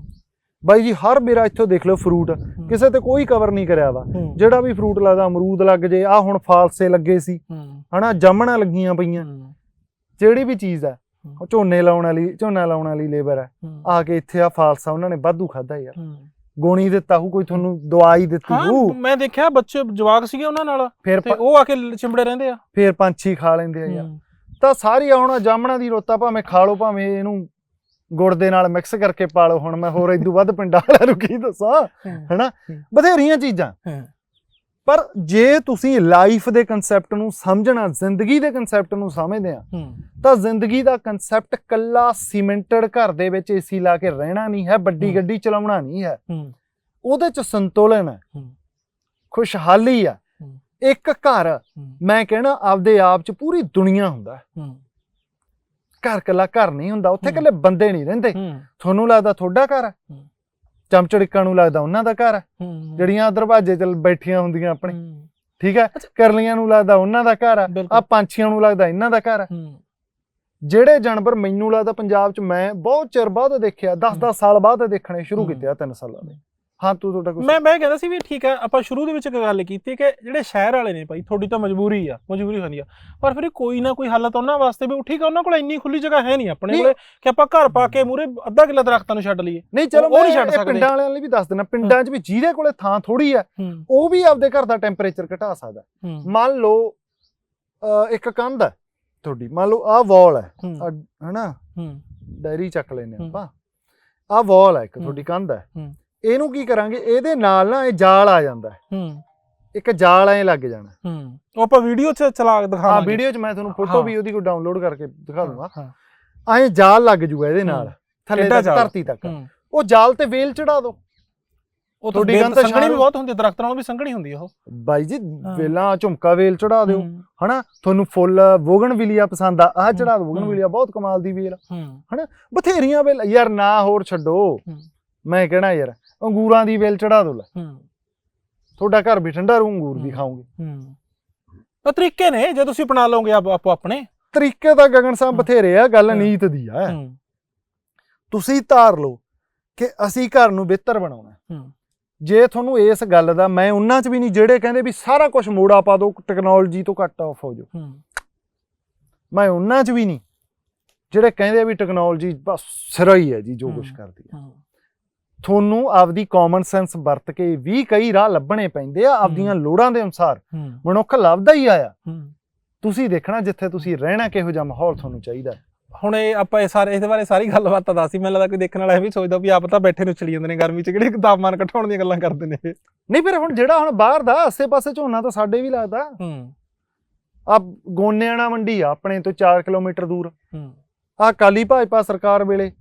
ਬਾਈ ਜੀ ਹਰ ਮੇਰਾ ਇੱਥੋਂ ਦੇਖ ਲਓ ਫਰੂਟ ਕਿਸੇ ਤੇ ਕੋਈ ਕਵਰ ਨਹੀਂ ਕਰਿਆ ਵਾ। ਜਿਹੜਾ ਵੀ ਫਰੂਟ ਲੱਗਦਾ ਅਮਰੂਦ ਲੱਗ ਜੇ ਆ ਹੁਣ ਫਾਲਸੇ ਲੱਗੇ ਸੀ। ਹਨਾ ਜਾਮਣਾਂ ਲੱਗੀਆਂ ਪਈਆਂ। ਜਿਹੜੀ ਵੀ ਚੀਜ਼ ਆ ਝੋਨੇ ਲਾਉਣ ਵਾਲੀ ਝੋਨਾ ਲਾਉਣ ਵਾਲੀ ਲੇਬਰ ਆ। ਆ ਕੇ ਇੱਥੇ ਆ ਫਾਲਸਾ ਉਹਨਾਂ ਨੇ ਵਾਧੂ ਖਾਦਾ ਯਾਰ। ਹੂੰ। ਗੋਣੀ ਦਿੱਤਾ ਹੂ ਕੋਈ ਤੁਹਾਨੂੰ ਦਵਾਈ ਦਿੱਤੀ ਹਾਂ ਹੂ ਮੈਂ ਦੇਖਿਆ ਬੱਚੇ ਜਵਾਕ ਸੀਗੇ ਉਹਨਾਂ ਨਾਲ ਫਿਰ ਤੇ ਉਹ ਆ ਕੇ ਲ- ਚਿੰਬੜੇ ਰਹਿੰਦੇ ਆ। ਫਿਰ ਪੰਛੀ ਖਾ ਲੈਂਦੇ ਆ ਯਾਰ। ਹੂੰ। ਤਾਂ ਸਾਰੀ ਆ ਹੁਣ ਜਾਮਣਾ ਦੀ ਰੋਤਾ ਭਾਵੇਂ ਖਾ ਲਓ ਭਾਵੇਂ ਇਹਨੂੰ ਗੁੜ ਦੇ ਨਾਲ ਮਿਕਸ ਕਰਕੇ ਪਾ ਲਓ। ਹੁਣ ਮੈਂ ਹੋਰ ਇਦੋਂ ਵੱਧ ਪਿੰਡਾਂ ਵਾਲਿਆਂ ਨੂੰ ਕੀ ਦੱਸਾਂ ਹਨਾ। ਬਥੇਰੀਆਂ ਚੀਜ਼ਾਂ। ਹਾਂ। ਪਰ ਜੇ ਤੁਸੀਂ ਲਾਈਫ ਦੇ ਕਨਸੈਪਟ ਨੂੰ ਸਮਝਣਾ ਜ਼ਿੰਦਗੀ ਦੇ ਕਨਸੈਪਟ ਨੂੰ ਸਮਝਦੇ ਆ ਤਾਂ ਜ਼ਿੰਦਗੀ ਦਾ ਕਨਸੈਪਟ ਕੱਲਾ ਸੀਮੈਂਟਡ ਘਰ ਦੇ ਵਿੱਚ ਏਸੀ ਲਾ ਕੇ ਰਹਿਣਾ ਨਹੀਂ ਹੈ ਵੱਡੀ। ਗੱਡੀ ਚਲਾਉਣਾ ਨਹੀਂ ਹੈ ਉਹਦੇ ਚ ਸੰਤੁਲਨ ਹੈ। ਖੁਸ਼ਹਾਲੀ ਹੈ ਹੂੰ। ਇੱਕ ਘਰ ਮੈਂ ਕਹਿਣਾ ਆਪਦੇ ਆਪ ਚ ਪੂਰੀ ਦੁਨੀਆ ਹੁੰਦਾ ਹੈ। ਘਰ ਕੱਲਾ ਘਰ ਨਹੀਂ ਹੁੰਦਾ ਉੱਥੇ। ਕੱਲੇ ਬੰਦੇ ਨਹੀਂ ਰਹਿੰਦੇ ਤੁਹਾਨੂੰ ਲੱਗਦਾ ਤੁਹਾਡਾ ਘਰ ਹੂੰ। ਚਮਚੜਿੱਕਾਂ ਨੂੰ ਲੱਗਦਾ ਉਹਨਾਂ ਦਾ ਘਰ ਹੈ ਜਿਹੜੀਆਂ ਦਰਵਾਜ਼ੇ 'ਚ ਬੈਠੀਆਂ ਹੁੰਦੀਆਂ ਆਪਣੇ। ਠੀਕ ਹੈ ਕਰਲੀਆਂ ਨੂੰ ਲੱਗਦਾ ਉਹਨਾਂ ਦਾ ਘਰ ਬਿਲਕੁਲ। ਆ ਪੰਛੀਆਂ ਨੂੰ ਲੱਗਦਾ ਇਹਨਾਂ ਦਾ ਘਰ ਹੂੰ। ਜਿਹੜੇ ਜਾਨਵਰ ਮੈਨੂੰ ਲੱਗਦਾ ਪੰਜਾਬ 'ਚ ਮੈਂ ਬਹੁਤ ਚਿਰ ਬਾਅਦ ਦੇਖਿਆ 10-10 ਸਾਲ ਬਾਅਦ ਦੇਖਣੇ ਸ਼ੁਰੂ। ਕੀਤੇ ਆ 3 ਸਾਲਾਂ ਦੇ। ਹਾਂ ਤੂੰ ਤੁਹਾਡਾ ਕੁਝ ਮੈਂ ਮੈਂ ਕਹਿੰਦਾ ਸੀ ਵੀ ਠੀਕ ਹੈ ਆਪਾਂ ਸ਼ੁਰੂ ਦੇ ਵਿੱਚ ਇੱਕ ਗੱਲ ਕੀਤੀ ਕਿ ਜਿਹੜੇ ਸ਼ਹਿਰ ਵਾਲੇ ਨੇ ਭਾਈ ਤੁਹਾਡੀ ਤਾਂ ਮਜਬੂਰੀ ਆ ਮਜਬੂਰੀ ਹੁੰਦੀ ਆ। ਪਰ ਫਿਰ ਕੋਈ ਨਾ ਕੋਈ ਹੱਲ ਤਾਂ ਉਹਨਾਂ ਵਾਸਤੇ ਵੀ ਠੀਕ ਆ ਉਹਨਾਂ ਕੋਲ ਇੰਨੀ ਖੁੱਲੀ ਜਗ੍ਹਾ ਹੈ ਨਹੀਂ ਆਪਣੇ। ਕੋਲੇ ਕਿ ਆਪਾਂ ਘਰ ਪਾ ਕੇ ਮੂਰੇ ਅੱਧਾ ਕਿੱਲਾ ਦਰਖਤਾਂ ਨੂੰ ਛੱਡ ਲਈਏ। ਨਹੀਂ ਚਲੋ ਉਹ ਨਹੀਂ ਛੱਡ ਸਕਦੇ। ਪਿੰਡਾਂ ਵਾਲਿਆਂ ਲਈ ਵੀ ਦੱਸ ਦਿੰਦਾ ਪਿੰਡਾਂ 'ਚ ਵੀ ਜਿਹਦੇ ਕੋਲੇ ਥਾਂ ਥੋੜੀ ਹੂੰ ਉਹ ਵੀ ਆਪਦੇ ਘਰ ਦਾ ਟੈਂਪਰੇਚਰ ਘਟਾ ਸਕਦਾ। ਮੰਨ ਲਓ ਇੱਕ ਕੰਧ ਹੈ ਤੁਹਾਡੀ ਮੰਨ ਲਓ ਆਹ ਵਾਲ ਹੈ ਹਨਾ? ਹੂੰ। ਡਾਇਰੀ ਚੱਕ ਲੈਨੇ। ਆਪਾਂ। ਆਹ ਵਾਲ ਹੈ ਇੱਕ। ਤੁਹਾਡੀ ਕੰਧ ਹੂੰ। ਇਹਨੂੰ ਕੀ ਕਰਾਂਗੇ? ਇਹਦੇ ਨਾਲ ਨਾ ਇਹ ਜਾਲ ਆ ਜਾਂਦਾ ਹੈ। ਹੂੰ। ਇੱਕ ਜਾਲ ਐ ਲੱਗ ਜਾਣਾ ਹੂੰ। ਉਹ ਆਪਾਂ ਵੀਡੀਓ 'ਚ ਚਲਾ ਕੇ ਦਿਖਾਵਾਂਗੇ। ਵੀਡੀਓ 'ਚ ਮੈਂ ਤੁਹਾਨੂੰ ਫੋਟੋ ਹਾਂ। ਵੀ ਉਹਦੀ ਕੋਈ ਡਾਊਨਲੋਡ ਕਰਕੇ ਦਿਖਾ ਦੂੰਗਾ। ਹਾਂ ਐਂ ਜਾਲ ਲੱਗ ਜੂਗਾ ਇਹਦੇ ਨਾਲ। ਹੂੰ। ਥੱਲੇ ਤੱਕ ਜਾਲ। ਧਰਤੀ ਤੱਕ। ਹੂੰ। ਉਹ ਜਾਲ ਤੇ ਵੇਲ ਚੜਾ ਦਿਓ ਉਹ ਤੁਹਾਡੀ ਗੱਲ ਤਾਂ ਸੰਘਣੀ ਵੀ ਬਹੁਤ ਹੁੰਦੀ ਦਰਖਤਾਂ ਨਾਲੋਂ ਵੀ ਸੰਘਣੀ ਹੁੰਦੀ ਉਹ। ਬਾਈ ਜੀ ਹਾਂ। ਵੇਲਾਂ ਝੁਮਕਾ ਵੇਲ ਚੜਾ ਦਿਓ। ਹੂੰ। ਹਨਾ? ਤੁਹਾਨੂੰ ਫੁੱਲ ਵੋਗਣ ਵਿਲੀਆ ਪਸੰਦ ਆ। ਆਹ ਹੂੰ। ਚੜਾ ਦਿਓ ਵੋਗਣ ਹੂੰ। ਵਿਲੀਆ ਬਹੁਤ ਕਮਾਲ ਦੀ ਵੇਲ ਹੂੰ। ਬਥੇਰੀਆਂ ਵੇਲ। ਯਾਰ ਨਾ ਹੋਰ ਛੱਡੋ। ਹੂੰ। ਮੈਂ ਕਹਿਣਾ ਯਾਰ ਅੰਗੂਰਾਂ ਦੀ ਵੇਲ ਚੜਾ ਦਿਓ ਲੈ। ਹੂੰ। ਤੁਹਾਡਾ ਘਰ ਵੀ ਠੰਡਾ ਰਹੂ ਅੰਗੂਰ ਵੀ। ਖਾਓਗੇ। ਹੂੰ। ਉਹ ਤਰੀਕੇ ਨੇ ਜੇ ਤੁਸੀਂ ਅਪਣਾ ਲਓਗੇ ਆਪ ਆਪੋ ਆਪਣੇ। ਤਰੀਕੇ ਤਾਂ ਗਗਨ ਸਾਹਿਬ। ਬਥੇਰੇ ਆ ਗੱਲ। ਨੀਤ ਦੀ ਆ। ਤੁਸੀਂ ਧਾਰ ਲਓ ਕਿ ਅਸੀਂ ਘਰ ਨੂੰ ਬਿਹਤਰ ਬਣਾਉਣਾ ਜੇ ਤੁਹਾਨੂੰ ਇਸ ਗੱਲ ਦਾ ਮੈਂ ਉਹਨਾਂ 'ਚ ਵੀ ਨਹੀਂ ਜਿਹੜੇ ਕਹਿੰਦੇ ਵੀ ਸਾਰਾ ਕੁਝ ਮੋੜਾ ਪਾ ਦਿਓ ਟੈਕਨੋਲੋਜੀ ਤੋਂ ਕੱਟ ਆਫ ਹੋ ਜਾਓ। ਮੈਂ ਉਹਨਾਂ 'ਚ ਵੀ ਨਹੀਂ ਜਿਹੜੇ ਕਹਿੰਦੇ ਆ ਵੀ ਟੈਕਨੋਲੋਜੀ ਬਸ ਸਿਰਾ ਹੀ ਹੈ ਜੀ ਜੋ ਕੁਝ। ਕਰਦੀ ਹੂੰ। ਤੁਹਾਨੂੰ ਆਪਦੀ ਕਾਮਨ ਸੈਂਸ ਵਰਤ ਕੇ ਵੀ ਕਈ ਰਾਹ ਲੱਭਣੇ ਪੈਂਦੇ ਆ ਆਪਦੀਆਂ ਲੋੜਾਂ ਦੇ ਅਨੁਸਾਰ। ਮਨੁੱਖ ਲੱਭਦਾ ਹੀ ਆਇਆ। ਤੁਸੀਂ ਦੇਖਣਾ ਜਿੱਥੇ ਤੁਸੀਂ ਰਹਿਣਾ ਕਿਹੋ ਜਿਹਾ ਮਾਹੌਲ ਤੁਹਾਨੂੰ ਚਾਹੀਦਾ। ਹੁਣ ਇਹ ਆਪਾਂ ਇਹ ਸਾਰੇ ਇਹਦੇ ਬਾਰੇ ਸਾਰੀ ਗੱਲਬਾਤ ਤਾਂ ਦੱਸੀ ਮੈਨੂੰ ਲੱਗਦਾ ਕੋਈ ਦੇਖਣ ਵਾਲਾ ਇਹ ਵੀ ਸੋਚਦਾ ਵੀ ਆਪ ਤਾਂ ਬੈਠੇ ਨੂੰ ਚਲੀ ਜਾਂਦੇ ਨੇ ਗਰਮੀ 'ਚ ਕਿਹੜੇ ਤਾਪਮਾਨ ਘਟਾਉਣ ਦੀਆਂ ਗੱਲਾਂ ਕਰਦੇ ਨੇ। ਨਹੀਂ ਫਿਰ ਹੁਣ ਜਿਹੜਾ ਹੁਣ ਬਾਹਰ ਦਾ ਆਸੇ-ਪਾਸੇ ਝੋਨਾ ਤਾਂ ਸਾਡੇ ਵੀ ਲੱਗਦਾ। ਹੂੰ। ਆ ਗੋਨਿਆਣਾ ਮੰਡੀ ਆ ਆਪਣੇ ਤੋਂ 4 ਕਿਲੋਮੀਟਰ ਦੂਰ। ਹੂੰ। ਆ ਕਾਲੀ ਭਾਜਪਾ ਸਰਕਾਰ ਵੇਲੇ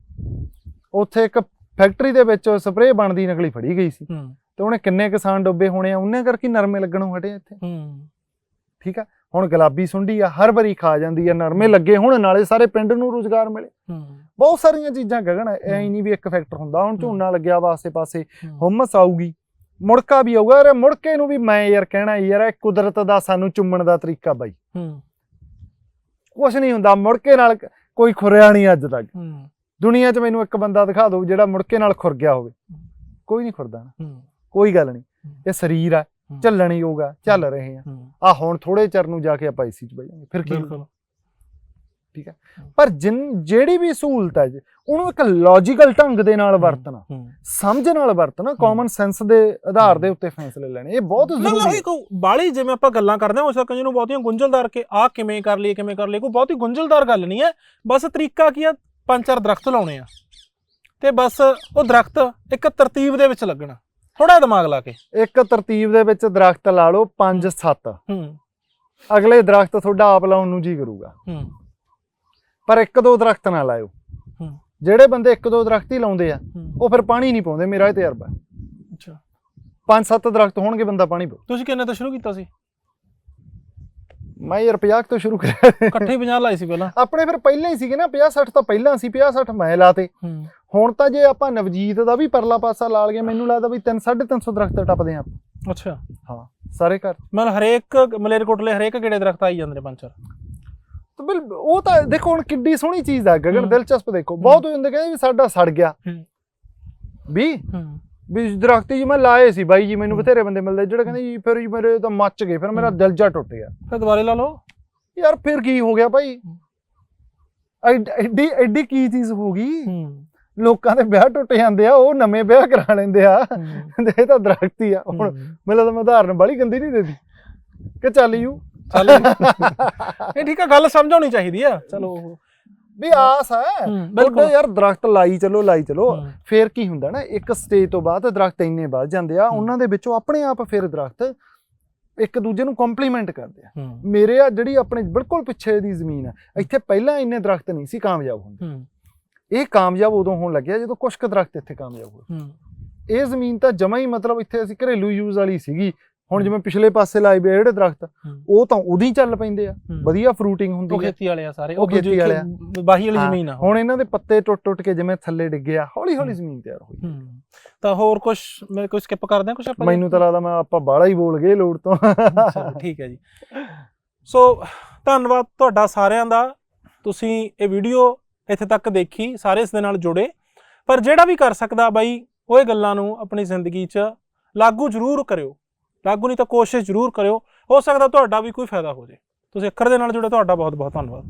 ਉੱਥੇ ਇੱਕ ਫੈਕਟਰੀ ਦੇ ਵਿੱਚ ਸਪਰੇਅ ਬਣਦੀ ਨਕਲੀ ਫੜੀ ਗਈ ਸੀ। ਤੇ ਉਹਨੇ ਕਿੰਨੇ ਕਿਸਾਨ ਡੁੱਬੇ ਹੋਣੇ ਆ ਉਹਨੇ ਕਰਕੇ ਨਰਮੇ ਲੱਗਣੋਂ ਹਟੇ ਇੱਥੇ। ਠੀਕ ਆ? ਹੁਣ ਗੁਲਾਬੀ ਸੁੰਡੀ ਆ ਹਰ ਵਾਰੀ ਖਾ ਜਾਂਦੀ ਆ ਨਰਮੇ ਲੱਗੇ ਹੁਣ ਨਾਲੇ ਸਾਰੇ ਪਿੰਡ ਨੂੰ ਰੋਜ਼ਗਾਰ ਮਿਲੇ। ਬਹੁਤ ਸਾਰੀਆਂ ਚੀਜ਼ਾਂ ਗਗਨ ਐ ਨਹੀਂ ਵੀ ਇੱਕ ਫੈਕਟਰ ਹੁੰਦਾ ਹੁਣ ਝੋਨਾ ਲੱਗਿਆ ਵਾ ਆਸੇ ਪਾਸੇ ਹੁਮਸ ਆਊਗੀ। ਮੁੜਕਾ ਵੀ ਆਊਗਾ ਅਰੇ ਮੁੜਕੇ ਨੂੰ ਵੀ ਮੈਂ ਯਾਰ ਕਹਿਣਾ ਯਾਰ ਇਹ ਕੁਦਰਤ ਦਾ ਸਾਨੂੰ ਚੁੰਮਣ ਦਾ ਤਰੀਕਾ ਬਾਈ। ਹੂੰ। ਕੁਛ ਨਹੀਂ ਹੁੰਦਾ ਮੁੜਕੇ ਨਾਲ ਕੋਈ ਖੁਰਿਆ ਨਹੀਂ ਅੱਜ ਤੱਕ। ਦੁਨੀਆ 'ਚ ਮੈਨੂੰ ਇੱਕ ਬੰਦਾ ਦਿਖਾ ਦਿਓ ਜਿਹੜਾ ਮੁੜਕੇ ਨਾਲ ਖੁਰ ਗਿਆ ਹੋਵੇ। ਕੋਈ ਨਹੀਂ ਖੁਰਦਾ ਨਾ। ਹੂੰ। ਕੋਈ ਗੱਲ ਨਹੀਂ। ਹੂੰ। ਇਹ ਸਰੀਰ ਆ ਹੂੰ। ਚੱਲਣ ਯੋਗ ਆ ਚੱਲ ਰਹੇ ਆ। ਹੂੰ। ਆ ਹੁਣ ਥੋੜੇ ਚਿਰ ਨੂੰ ਜਾ ਕੇ ਆਪਾਂ ਏਸੀ 'ਚ ਬਹਿ ਜਾਵਾਂਗੇ ਫਿਰ ਕੀ ਬਿਲਕੁਲ। ਪਰ ਜਿਨ ਜਿਹੜੀ ਵੀ ਸਹੂਲਤ ਹੈ ਜੀ, ਉਹਨੂੰ ਇੱਕ ਲੌਜੀਕਲ ਢੰਗ ਦੇ ਨਾਲ ਵਰਤਣਾ। ਹੂੰ। ਸਮਝ ਨਾਲ ਵਰਤਣਾ ਕਾਮਨ ਸੈਂਸ ਦੇ ਆਧਾਰ ਦੇ ਉੱਤੇ ਫੈਸਲੇ ਲੈਣੇ ਇਹ ਬਹੁਤ ਜ਼ਰੂਰੀ ਹੈ। ਕੋਈ ਬਾਲੀ ਜਿਵੇਂ ਆਪਾਂ ਗੱਲਾਂ ਕਰਦੇ ਹਾਂ ਉਸ ਵਕਤ ਜਿਹਨੂੰ ਬਹੁਤੀਆਂ ਗੁੰਝਲਦਾਰ ਕਿ ਆਹ ਕਿਵੇਂ ਕਰ ਲਈਏ ਕਿਵੇਂ ਕਰ ਲਈਏ ਕੋਈ ਬਹੁਤੀ ਗੁੰਝਲਦਾਰ ਗੱਲ ਨਹੀਂ ਹੈ। ਬਸ ਤਰੀਕਾ ਕੀ ਆ? ਪੰਜ ਚਾਰ ਦਰਖਤ ਲਾਉਣੇ ਆ। ਤੇ ਬਸ ਉਹ ਦਰਖਤ ਇੱਕ ਤਰਤੀਬ ਦੇ ਵਿੱਚ ਲੱਗਣਾ। ਥੋੜਾ ਦਿਮਾਗ ਲਾ ਕੇ। ਇੱਕ ਤਰਤੀਬ ਦੇ ਵਿੱਚ ਦਰਖਤ ਲਾ ਲਓ 5 7 ਹੂੰ। ਅਗਲੇ ਦਰਖਤ ਤੁਹਾਡਾ ਆਪ ਲਾਉਣ ਨੂੰ ਜੀ ਕਰੂਗਾ। ਹੂੰ। ਪਰ ਇੱਕ ਦੋ ਦਰਖਤ ਨਾ ਲਾਇਓ। ਹੂੰ। ਜਿਹੜੇ ਬੰਦੇ ਇੱਕ ਦੋ ਦਰਖਤ ਹੀ ਲਾਉਂਦੇ ਆ ਹੂੰ। ਉਹ ਫਿਰ ਪਾਣੀ ਨਹੀਂ ਪਾਉਂਦੇ ਮੇਰਾ ਇਹ ਤਜਰਬਾ। ਅੱਛਾ। ਪੰਜ ਸੱਤ ਦਰਖਤ ਹੋਣਗੇ ਬੰਦਾ ਪਾਣੀ ਪਾਉ ਤੁਸੀਂ ਕਿੰਨੇ ਤੋਂ ਸ਼ੁਰੂ ਕੀਤਾ ਸੀ? ਮੈਂ ਯਾਰ 50 ਤੋਂ ਸ਼ੁਰੂ ਕਰਿਆ। ਇਕੱਠੇ ਹੀ 50 ਲਾਏ ਸੀ ਪਹਿਲਾਂ। ਆਪਣੇ ਫਿਰ ਪਹਿਲਾਂ ਹੀ ਸੀਗੇ ਨਾ 50 60 ਤਾਂ ਪਹਿਲਾਂ ਸੀ 50 60 ਮੈਂ ਲਾਤੇ। ਹੁਣ ਤਾਂ ਜੇ ਆਪਾਂ ਨਵਜੀਤ ਦਾ ਵੀ ਪਰਲਾ ਪਾਸਾ ਲਾ ਲਈਏ ਮੈਨੂੰ ਲੱਗਦਾ ਵੀ 3 350 ਦਰਖਤ ਟੱਪਦੇ ਆ ਅੱਛਾ। ਹਾਂ ਸਾਰੇ ਘਰ। ਮਤਲਬ ਹਰੇਕ ਮਲੇਰਕੋਟਲੇ ਹਰੇਕ ਕਿਹੜੇ ਦਰਖਤ ਆਈ ਜਾਂਦੇ ਨੇ ਪੰਜ ਚਾਰ। ਤੇ ਬਿਲ ਉਹ ਤਾਂ ਦੇਖੋ ਹੁਣ ਕਿੱਡੀ ਸੋਹਣੀ ਚੀਜ਼ ਆ ਗਗਨ। ਦਿਲਚਸਪ ਦੇਖੋ। ਬਹੁਤ ਹੁੰਦੇ ਕਹਿੰਦੇ ਵੀ ਸਾਡਾ ਸੜ ਗਿਆ। ਵੀ? ਵੀ ਦਰਖਤ ਜੀ ਮੈਂ ਲਾਏ ਸੀ ਬਾਈ ਜੀ ਮੈਨੂੰ। ਬਥੇਰੇ ਬੰਦੇ ਮਿਲਦੇ ਜਿਹੜੇ ਕਹਿੰਦੇ ਜੀ ਫਿਰ ਜੀ ਮੇਰੇ ਤਾਂ ਮੱਚ ਗਏ ਫਿਰ ਮੇਰਾ। ਦਿਲ ਜਾ ਟੁੱਟ ਗਿਆ। ਫਿਰ ਦੁਬਾਰੇ ਲਾ ਲਓ। ਯਾਰ ਫਿਰ ਕੀ ਹੋ ਗਿਆ ਭਾਈ। ਐਡ- ਐਡੀ ਕੀ ਚੀਜ਼ ਹੋ ਗਈ? ਲੋਕਾਂ ਦੇ ਵਿਆਹ ਟੁੱਟ ਜਾਂਦੇ ਆ ਉਹ ਨਵੇਂ ਵਿਆਹ ਕਰਾ ਲੈਂਦੇ ਆ। ਤੇ ਇਹ ਤਾਂ ਦਰਖਤ ਹੀ ਆ। ਹੁਣ। ਮੈਨੂੰ ਮੈਂ ਉਦਾਹਰਨ ਬੜੀ ਗੰਦੀ ਨਹੀਂ ਦੇਦੀ। ਕਿ ਚੱਲ ਯੂ। ਚੱਲ ਇਹ ਠੀਕ ਆ ਗੱਲ ਸਮਝਾਉਣੀ ਚਾਹੀਦੀ ਆ। ਚਲੋ। ਵੀ ਆਸ ਹੈ। ਬਿਲਕੁਲ। ਯਾਰ ਦਰਖਤ ਲਾਈ ਚਲੋ ਲਾਈ ਚਲੋ। ਫੇਰ ਕੀ ਹੁੰਦਾ ਨਾ ਇੱਕ ਸਟੇਜ ਤੋਂ ਬਾਅਦ ਦਰਖਤ ਇੰਨੇ ਵੱਧ ਜਾਂਦੇ ਆ। ਉਹਨਾਂ ਦੇ ਵਿੱਚੋਂ ਆਪਣੇ ਆਪ ਫਿਰ ਦਰਖਤ ਇੱਕ ਦੂਜੇ ਨੂੰ ਕੰਪਲੀਮੈਂਟ ਕਰਦੇ ਆ। ਮੇਰੇ ਆ ਜਿਹੜੀ ਆਪਣੇ ਬਿਲਕੁਲ ਪਿੱਛੇ ਦੀ ਜ਼ਮੀਨ ਆ ਇੱਥੇ ਪਹਿਲਾਂ ਇੰਨੇ ਦਰਖਤ ਨਹੀਂ ਸੀ ਕਾਮਯਾਬ ਹੁੰਦੇ। ਇਹ ਕਾਮਯਾਬ ਉਦੋਂ ਹੋਣ ਲੱਗਿਆ ਜਦੋਂ ਕੁਝ ਕੁ ਦਰਖਤ ਇੱਥੇ ਕਾਮਯਾਬ ਹੋਏ। ਇਹ ਜ਼ਮੀਨ ਤਾਂ ਜਮਾ ਹੀ ਮਤਲਬ ਇੱਥੇ ਅਸੀਂ ਘਰੇਲੂ ਯੂਜ਼ ਵਾਲੀ ਸੀਗੀ। ਹੁਣ। ਜਿਵੇਂ ਪਿਛਲੇ ਪਾਸੇ ਲਾਏ ਵੇ ਜਿਹੜੇ ਦਰਖਤ। ਉਹ ਤਾਂ ਉਦੋਂ ਹੀ ਚੱਲ ਪੈਂਦੇ ਆ। ਵਧੀਆ ਫਰੂਟਿੰਗ ਹੁੰਦੀ ਹੈ ਖੇਤੀ ਵਾਲੇ ਆ ਸਾਰੇ ਉਹ ਖੇਤੀ ਵਾਲੇ ਆ। ਬਾਹੀ ਵਾਲੀ ਜ਼ਮੀਨ ਆ। ਹੁਣ ਇਹਨਾਂ ਦੇ ਪੱਤੇ ਟੁੱਟ ਟੁੱਟ ਕੇ ਜਿਵੇਂ ਥੱਲੇ ਡਿੱਗੇ ਆ ਹੌਲੀ ਹੌਲੀ ਹੂੰ। ਜ਼ਮੀਨ ਤਿਆਰ ਹੋਈ ਤਾਂ ਹੋਰ ਕੁਝ ਮੈਂ ਕੋਈ ਸਕਿਪ ਕਰਦੇ ਆ ਕੁਝ ਆਪਾਂ ਮੈਨੂੰ ਤਾਂ ਲੱਗਦਾ ਮੈਂ ਆਪਾਂ ਬਾਹਲਾ ਹੀ ਬੋਲ ਗਏ ਲੋੜ ਤੋਂ ਠੀਕ ਹੈ ਜੀ ਸੋ ਧੰਨਵਾਦ ਤੁਹਾਡਾ ਸਾਰਿਆਂ ਦਾ ਤੁਸੀਂ ਇਹ ਵੀਡੀਓ ਇੱਥੇ ਤੱਕ ਦੇਖੀ ਸਾਰੇ ਇਸ ਦੇ ਨਾਲ ਜੁੜੇ ਪਰ ਜਿਹੜਾ ਵੀ ਕਰ ਸਕਦਾ ਬਾਈ ਉਹ ਇਹ ਗੱਲਾਂ ਨੂੰ ਆਪਣੀ ਜ਼ਿੰਦਗੀ 'ਚ ਲਾਗੂ ਜ਼ਰੂਰ ਕਰਿਓ ਲਾਗੂ ਨਹੀਂ ਤਾਂ ਕੋਸ਼ਿਸ਼ ਜ਼ਰੂਰ ਕਰਿਓ, ਹੋ ਸਕਦਾ ਤੁਹਾਡਾ ਵੀ ਕੋਈ ਫਾਇਦਾ ਹੋ ਜੇ। ਤੁਸੀਂ ਅੱਖਰ ਦੇ ਨਾਲ ਜੁੜੇ ਤੁਹਾਡਾ ਬਹੁਤ ਬਹੁਤ ਧੰਨਵਾਦ।